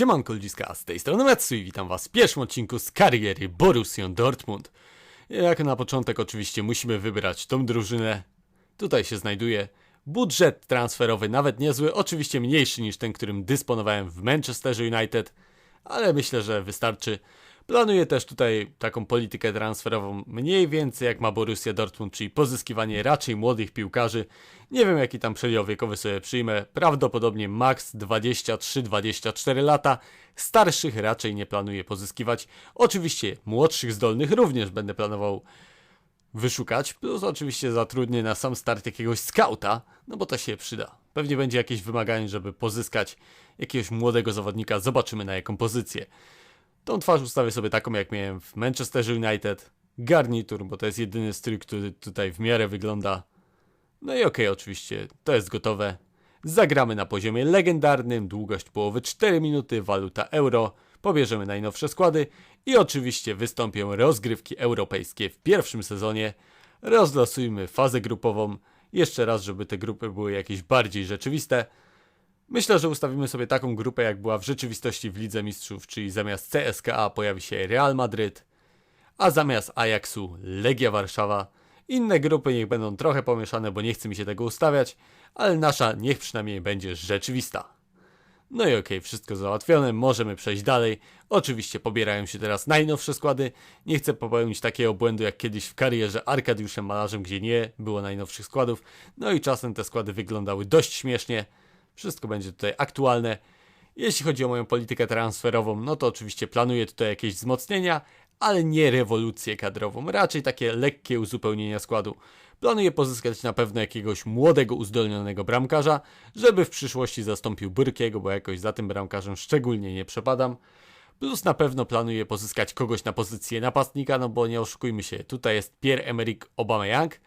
Siemanko ludziska, z tej strony Metsu i witam was w pierwszym odcinku z kariery Borussią Dortmund. Jak na początek oczywiście musimy wybrać tą drużynę. Tutaj się znajduje budżet transferowy nawet niezły, oczywiście mniejszy niż ten, którym dysponowałem w Manchesterze United, ale myślę, że wystarczy. Planuję też tutaj taką politykę transferową mniej więcej jak ma Borussia Dortmund, czyli pozyskiwanie raczej młodych piłkarzy. Nie wiem jaki tam przedział wiekowy sobie przyjmę, prawdopodobnie maks 23-24 lata. Starszych raczej nie planuję pozyskiwać. Oczywiście młodszych zdolnych również będę planował wyszukać, plus oczywiście zatrudnię na sam start jakiegoś skauta, no bo to się przyda. Pewnie będzie jakieś wymaganie, żeby pozyskać jakiegoś młodego zawodnika, zobaczymy na jaką pozycję. Tą twarz ustawię sobie taką, jak miałem w Manchesterze United. Garnitur, bo to jest jedyny strój, który tutaj w miarę wygląda. No i okej, oczywiście, to jest gotowe. Zagramy na poziomie legendarnym, długość połowy 4 minuty, waluta euro. Pobierzemy najnowsze składy i oczywiście wystąpią rozgrywki europejskie w pierwszym sezonie. Rozlosujmy fazę grupową. Jeszcze raz, żeby te grupy były jakieś bardziej rzeczywiste. Myślę, że ustawimy sobie taką grupę, jak była w rzeczywistości w Lidze Mistrzów, czyli zamiast CSKA pojawi się Real Madryt, a zamiast Ajaxu Legia Warszawa. Inne grupy niech będą trochę pomieszane, bo nie chce mi się tego ustawiać, ale nasza niech przynajmniej będzie rzeczywista. No i okej, wszystko załatwione, możemy przejść dalej. Oczywiście pobierają się teraz najnowsze składy. Nie chcę popełnić takiego błędu jak kiedyś w karierze Arkadiuszem Malarzem, gdzie nie było najnowszych składów. No i czasem te składy wyglądały dość śmiesznie. Wszystko będzie tutaj aktualne. Jeśli chodzi o moją politykę transferową, no to oczywiście planuję tutaj jakieś wzmocnienia, ale nie rewolucję kadrową, raczej takie lekkie uzupełnienia składu. Planuję pozyskać na pewno jakiegoś młodego, uzdolnionego bramkarza, żeby w przyszłości zastąpił Byrkiego, bo jakoś za tym bramkarzem szczególnie nie przepadam. Plus na pewno planuję pozyskać kogoś na pozycję napastnika, no bo nie oszukujmy się, tutaj jest Pierre-Emerick Aubameyang,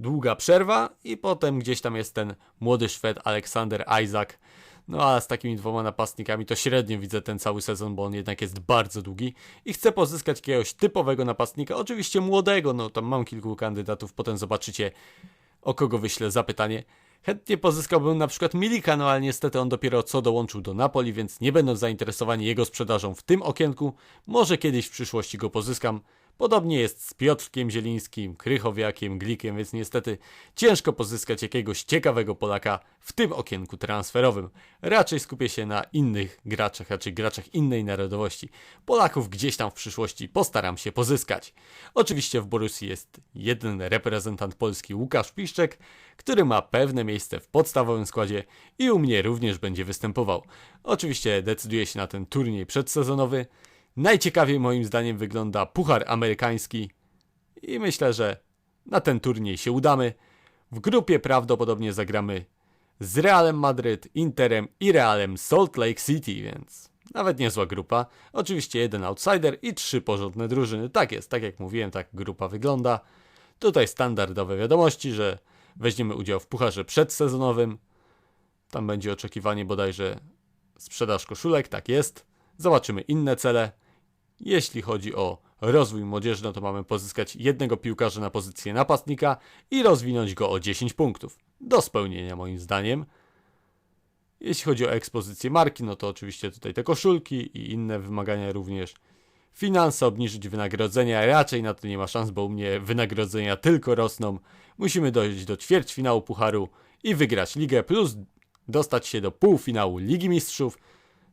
długa przerwa i potem gdzieś tam jest ten młody Szwed Aleksander Isaac. No a z takimi dwoma napastnikami to średnio widzę ten cały sezon, bo on jednak jest bardzo długi i chcę pozyskać jakiegoś typowego napastnika, oczywiście młodego, no tam mam kilku kandydatów, potem zobaczycie o kogo wyślę zapytanie. Chętnie pozyskałbym na przykład Milika, no ale niestety on dopiero co dołączył do Napoli, więc nie będą zainteresowani jego sprzedażą w tym okienku. Może kiedyś w przyszłości go pozyskam. Podobnie jest z Piotrkiem Zielińskim, Krychowiakiem, Glikiem, więc niestety ciężko pozyskać jakiegoś ciekawego Polaka w tym okienku transferowym. Raczej skupię się na innych graczach, raczej graczach innej narodowości. Polaków gdzieś tam w przyszłości postaram się pozyskać. Oczywiście w Borussii jest jeden reprezentant Polski, Łukasz Piszczek, który ma pewne miejsce w podstawowym składzie i u mnie również będzie występował. Oczywiście decyduje się na ten turniej przedsezonowy. Najciekawiej moim zdaniem wygląda Puchar Amerykański i myślę, że na ten turniej się udamy. W grupie prawdopodobnie zagramy z Realem Madryt, Interem i Realem Salt Lake City, więc nawet niezła grupa. Oczywiście jeden outsider i trzy porządne drużyny. Tak jest, tak jak mówiłem, tak grupa wygląda. Tutaj standardowe wiadomości, że weźmiemy udział w pucharze przedsezonowym. Tam będzie oczekiwanie bodajże sprzedaż koszulek, tak jest. Zobaczymy inne cele. Jeśli chodzi o rozwój młodzieży, no to mamy pozyskać jednego piłkarza na pozycję napastnika i rozwinąć go o 10 punktów. Do spełnienia moim zdaniem. Jeśli chodzi o ekspozycję marki, no to oczywiście tutaj te koszulki i inne wymagania również. Finanse, obniżyć wynagrodzenia, raczej na to nie ma szans, bo u mnie wynagrodzenia tylko rosną. Musimy dojść do ćwierćfinału Pucharu i wygrać ligę, plus dostać się do półfinału Ligi Mistrzów.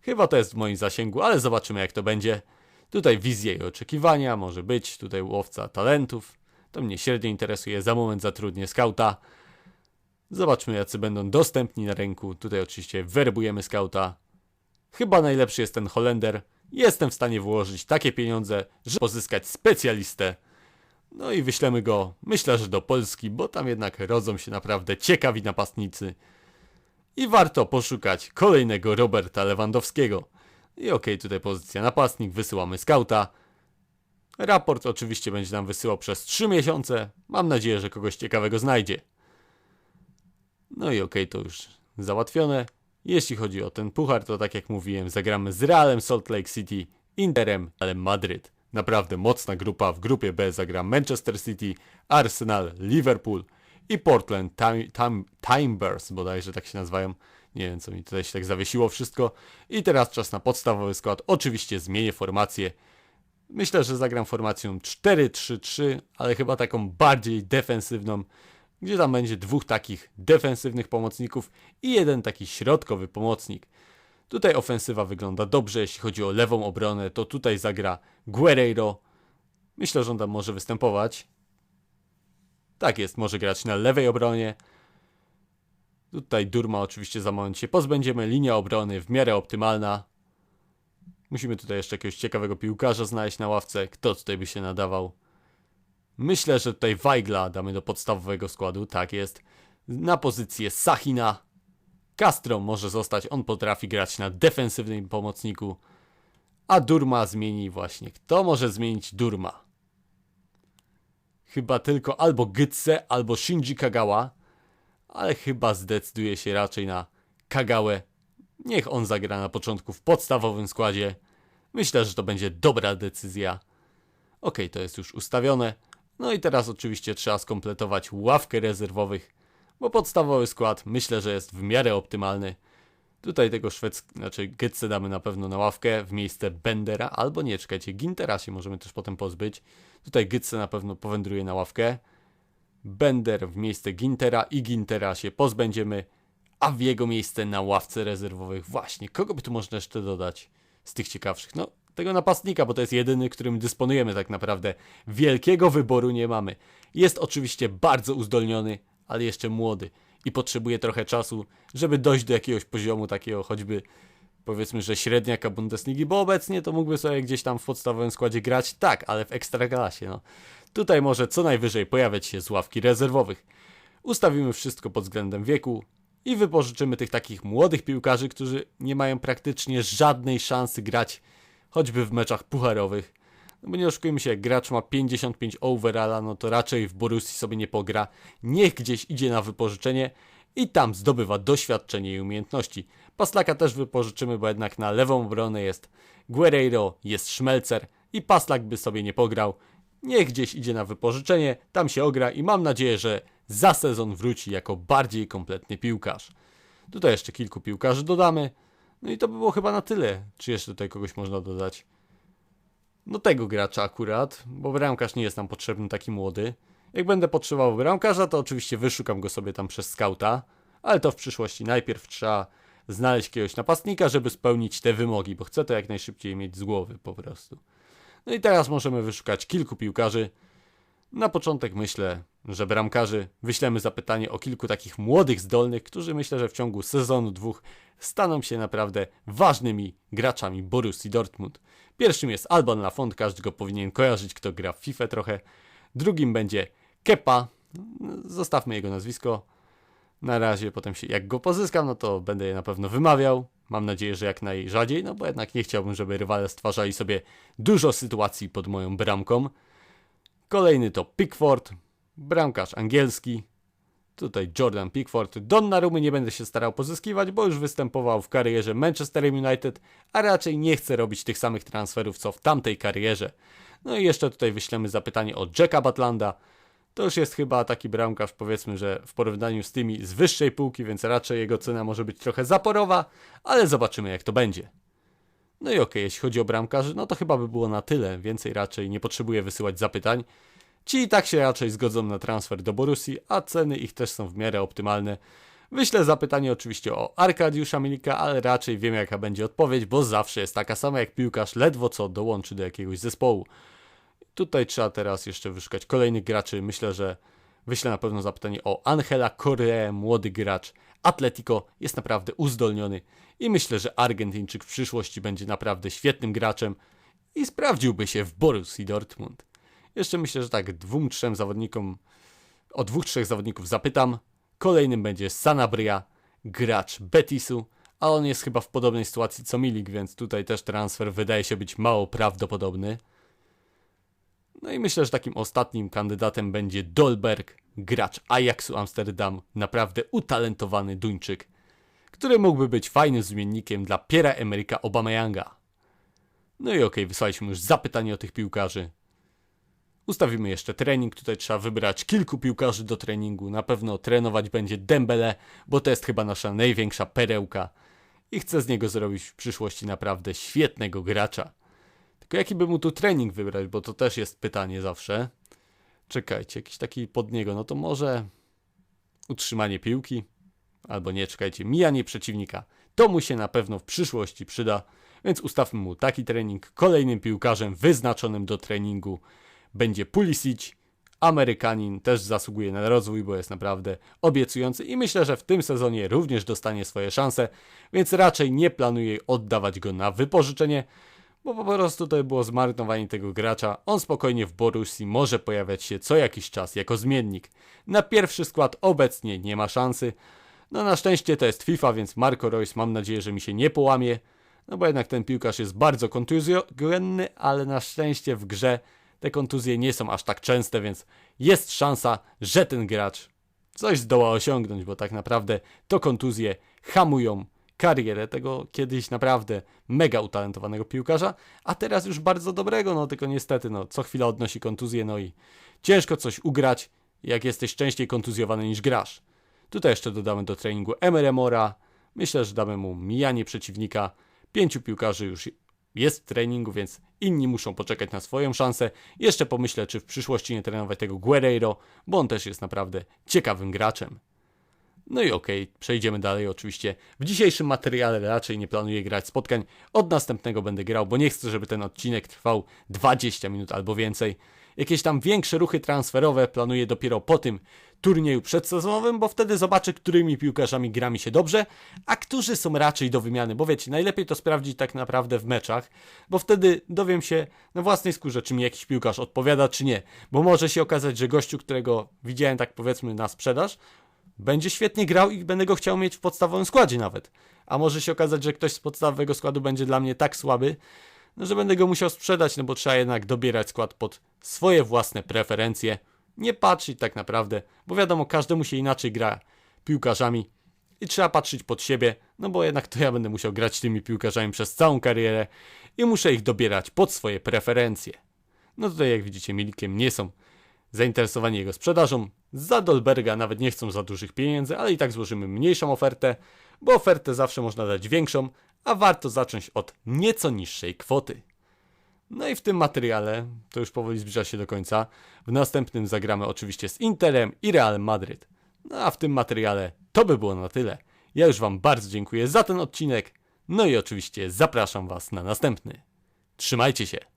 Chyba to jest w moim zasięgu, ale zobaczymy jak to będzie. Tutaj wizje i oczekiwania, może być tutaj łowca talentów. To mnie średnio interesuje, za moment zatrudnię skauta. Zobaczmy jacy będą dostępni na rynku. Tutaj oczywiście werbujemy skauta. Chyba najlepszy jest ten Holender. Jestem w stanie włożyć takie pieniądze, żeby pozyskać specjalistę. No i wyślemy go, myślę, że do Polski, bo tam jednak rodzą się naprawdę ciekawi napastnicy. I warto poszukać kolejnego Roberta Lewandowskiego. I okej, okay, tutaj pozycja napastnik, wysyłamy skauta. Raport oczywiście będzie nam wysyłał przez 3 miesiące. Mam nadzieję, że kogoś ciekawego znajdzie. No i okej, okay, to już załatwione. Jeśli chodzi o ten puchar, to tak jak mówiłem, zagramy z Realem Salt Lake City, Interem, ale Madryt. Naprawdę mocna grupa. W grupie B zagra Manchester City, Arsenal, Liverpool i Portland Time, Time, Timbers, bodajże tak się nazywają. Nie wiem, co mi tutaj się tak zawiesiło wszystko. I teraz czas na podstawowy skład. Oczywiście zmienię formację. Myślę, że zagram formacją 4-3-3, ale chyba taką bardziej defensywną, gdzie tam będzie dwóch takich defensywnych pomocników i jeden taki środkowy pomocnik. Tutaj ofensywa wygląda dobrze, jeśli chodzi o lewą obronę, to tutaj zagra Guerreiro. Myślę, że on tam może występować. Tak jest, może grać na lewej obronie. Tutaj Durma oczywiście za moment się pozbędziemy. Linia obrony w miarę optymalna. Musimy tutaj jeszcze jakiegoś ciekawego piłkarza znaleźć na ławce. Kto tutaj by się nadawał? Myślę, że tutaj Weigla damy do podstawowego składu. Tak jest. Na pozycję Sachina. Castro może zostać. On potrafi grać na defensywnym pomocniku. A Durma zmieni właśnie. Kto może zmienić Durma? Chyba tylko albo Gytse, albo Shinji Kagawa. Ale chyba zdecyduje się raczej na Kagałę. Niech on zagra na początku w podstawowym składzie. Myślę, że to będzie dobra decyzja. Ok, to jest już ustawione. No i teraz oczywiście trzeba skompletować ławkę rezerwowych, bo podstawowy skład myślę, że jest w miarę optymalny. Tutaj tego szwedzkiego, znaczy Gytse damy na pewno na ławkę w miejsce Bendera, albo nie, czekajcie, Gintera się możemy też potem pozbyć. Tutaj Gytse na pewno powędruje na ławkę. Bender w miejsce Gintera i Gintera się pozbędziemy, a w jego miejsce na ławce rezerwowych właśnie, kogo by tu można jeszcze dodać z tych ciekawszych? No, tego napastnika, bo to jest jedyny, którym dysponujemy tak naprawdę. Wielkiego wyboru nie mamy. Jest oczywiście bardzo uzdolniony, ale jeszcze młody i potrzebuje trochę czasu, żeby dojść do jakiegoś poziomu takiego choćby powiedzmy, że średniaka Bundesligi, bo obecnie to mógłby sobie gdzieś tam w podstawowym składzie grać, tak, ale w ekstraklasie, no. Tutaj może co najwyżej pojawiać się z ławki rezerwowych. Ustawimy wszystko pod względem wieku i wypożyczymy tych takich młodych piłkarzy, którzy nie mają praktycznie żadnej szansy grać choćby w meczach pucharowych. No bo nie oszukujmy się, jak gracz ma 55 overalla, no to raczej w Borussii sobie nie pogra. Niech gdzieś idzie na wypożyczenie i tam zdobywa doświadczenie i umiejętności. Paslaka też wypożyczymy, bo jednak na lewą obronę jest Guerreiro, jest Szmelcer i Paslak by sobie nie pograł. Niech gdzieś idzie na wypożyczenie, tam się ogra i mam nadzieję, że za sezon wróci jako bardziej kompletny piłkarz. Tutaj jeszcze kilku piłkarzy dodamy. No i to by było chyba na tyle. Czy jeszcze tutaj kogoś można dodać? No tego gracza akurat, bo bramkarz nie jest nam potrzebny taki młody. Jak będę potrzebował bramkarza, to oczywiście wyszukam go sobie tam przez skauta, ale to w przyszłości. Najpierw trzeba znaleźć jakiegoś napastnika, żeby spełnić te wymogi, bo chcę to jak najszybciej mieć z głowy po prostu. No i teraz możemy wyszukać kilku piłkarzy. Na początek myślę, że bramkarzy wyślemy zapytanie o kilku takich młodych, zdolnych, którzy myślę, że w ciągu sezonu dwóch staną się naprawdę ważnymi graczami Borussii Dortmund. Pierwszym jest Alban Lafont, każdy go powinien kojarzyć, kto gra w FIFA trochę. Drugim będzie Kepa, zostawmy jego nazwisko. Na razie, potem się, jak go pozyskam, no to będę je na pewno wymawiał. Mam nadzieję, że jak najrzadziej, no bo jednak nie chciałbym, żeby rywale stwarzali sobie dużo sytuacji pod moją bramką. Kolejny to Pickford, bramkarz angielski. Tutaj Jordan Pickford. Donnarumy nie będę się starał pozyskiwać, bo już występował w karierze Manchester United, a raczej nie chce robić tych samych transferów, co w tamtej karierze. No i jeszcze tutaj wyślemy zapytanie o Jacka Batlanda. To już jest chyba taki bramkarz, powiedzmy, że w porównaniu z tymi z wyższej półki, więc raczej jego cena może być trochę zaporowa, ale zobaczymy jak to będzie. No i okej, okay, jeśli chodzi o bramkarzy, no to chyba by było na tyle, więcej raczej nie potrzebuję wysyłać zapytań. Ci i tak się raczej zgodzą na transfer do Borussii, a ceny ich też są w miarę optymalne. Wyślę zapytanie oczywiście o Arkadiusza Milika, ale raczej wiem jaka będzie odpowiedź, bo zawsze jest taka sama jak piłkarz ledwo co dołączy do jakiegoś zespołu. Tutaj trzeba teraz jeszcze wyszukać kolejnych graczy. Myślę, że wyślę na pewno zapytanie o Angela Correa, młody gracz. Atletico jest naprawdę uzdolniony i myślę, że Argentyńczyk w przyszłości będzie naprawdę świetnym graczem i sprawdziłby się w Borussii Dortmund. Jeszcze myślę, że tak dwóm, trzem zawodnikom, o dwóch, trzech zawodników zapytam. Kolejnym będzie Sanabria, gracz Betisu, a on jest chyba w podobnej sytuacji co Milik, więc tutaj też transfer wydaje się być mało prawdopodobny. No i myślę, że takim ostatnim kandydatem będzie Dolberg, gracz Ajaxu Amsterdam, naprawdę utalentowany Duńczyk, który mógłby być fajnym zmiennikiem dla Piera Emeryka Obameyanga. No i okej, okay, wysłaliśmy już zapytanie o tych piłkarzy. Ustawimy jeszcze trening, tutaj trzeba wybrać kilku piłkarzy do treningu. Na pewno trenować będzie Dembele, bo to jest chyba nasza największa perełka. I chcę z niego zrobić w przyszłości naprawdę świetnego gracza. Tylko jaki by mu tu trening wybrać, bo to też jest pytanie zawsze. Czekajcie, jakiś taki pod niego, no to może utrzymanie piłki, albo nie, czekajcie, mijanie przeciwnika. To mu się na pewno w przyszłości przyda, więc ustawmy mu taki trening. Kolejnym piłkarzem wyznaczonym do treningu będzie Pulisic. Amerykanin też zasługuje na rozwój, bo jest naprawdę obiecujący i myślę, że w tym sezonie również dostanie swoje szanse, więc raczej nie planuję oddawać go na wypożyczenie, bo po prostu to było zmarnowanie tego gracza. On spokojnie w Borussii może pojawiać się co jakiś czas jako zmiennik. Na pierwszy skład obecnie nie ma szansy. No na szczęście to jest FIFA, więc Marco Reus mam nadzieję, że mi się nie połamie. No bo jednak ten piłkarz jest bardzo kontuzjogenny, ale na szczęście w grze te kontuzje nie są aż tak częste, więc jest szansa, że ten gracz coś zdoła osiągnąć, bo tak naprawdę to kontuzje hamują karierę tego kiedyś naprawdę mega utalentowanego piłkarza, a teraz już bardzo dobrego, no tylko niestety, no co chwila odnosi kontuzję, no i ciężko coś ugrać, jak jesteś częściej kontuzjowany niż grasz. Tutaj jeszcze dodamy do treningu Emeremora, myślę, że damy mu mijanie przeciwnika, pięciu piłkarzy już jest w treningu, więc inni muszą poczekać na swoją szansę. Jeszcze pomyślę, czy w przyszłości nie trenować tego Guerreiro, bo on też jest naprawdę ciekawym graczem. No i okej, przejdziemy dalej oczywiście. W dzisiejszym materiale raczej nie planuję grać spotkań. Od następnego będę grał, bo nie chcę, żeby ten odcinek trwał 20 minut albo więcej. Jakieś tam większe ruchy transferowe planuję dopiero po tym turnieju przedsezonowym, bo wtedy zobaczę, którymi piłkarzami gra mi się dobrze, a którzy są raczej do wymiany. Bo wiecie, najlepiej to sprawdzić tak naprawdę w meczach, bo wtedy dowiem się na własnej skórze, czy mi jakiś piłkarz odpowiada, czy nie. Bo może się okazać, że gościu, którego widziałem tak powiedzmy na sprzedaż, będzie świetnie grał i będę go chciał mieć w podstawowym składzie nawet. A może się okazać, że ktoś z podstawowego składu będzie dla mnie tak słaby, no, że będę go musiał sprzedać, no bo trzeba jednak dobierać skład pod swoje własne preferencje. Nie patrzeć tak naprawdę, bo wiadomo, każdemu się inaczej gra piłkarzami i trzeba patrzeć pod siebie, no bo jednak to ja będę musiał grać tymi piłkarzami przez całą karierę i muszę ich dobierać pod swoje preferencje. No tutaj jak widzicie, Milikiem nie są zainteresowani jego sprzedażą. Za Dolberga nawet nie chcą za dużych pieniędzy, ale i tak złożymy mniejszą ofertę, bo ofertę zawsze można dać większą, a warto zacząć od nieco niższej kwoty. No i w tym materiale, to już powoli zbliża się do końca, w następnym zagramy oczywiście z Interem i Real Madryt. No a w tym materiale to by było na tyle. Ja już Wam bardzo dziękuję za ten odcinek, no i oczywiście zapraszam Was na następny. Trzymajcie się!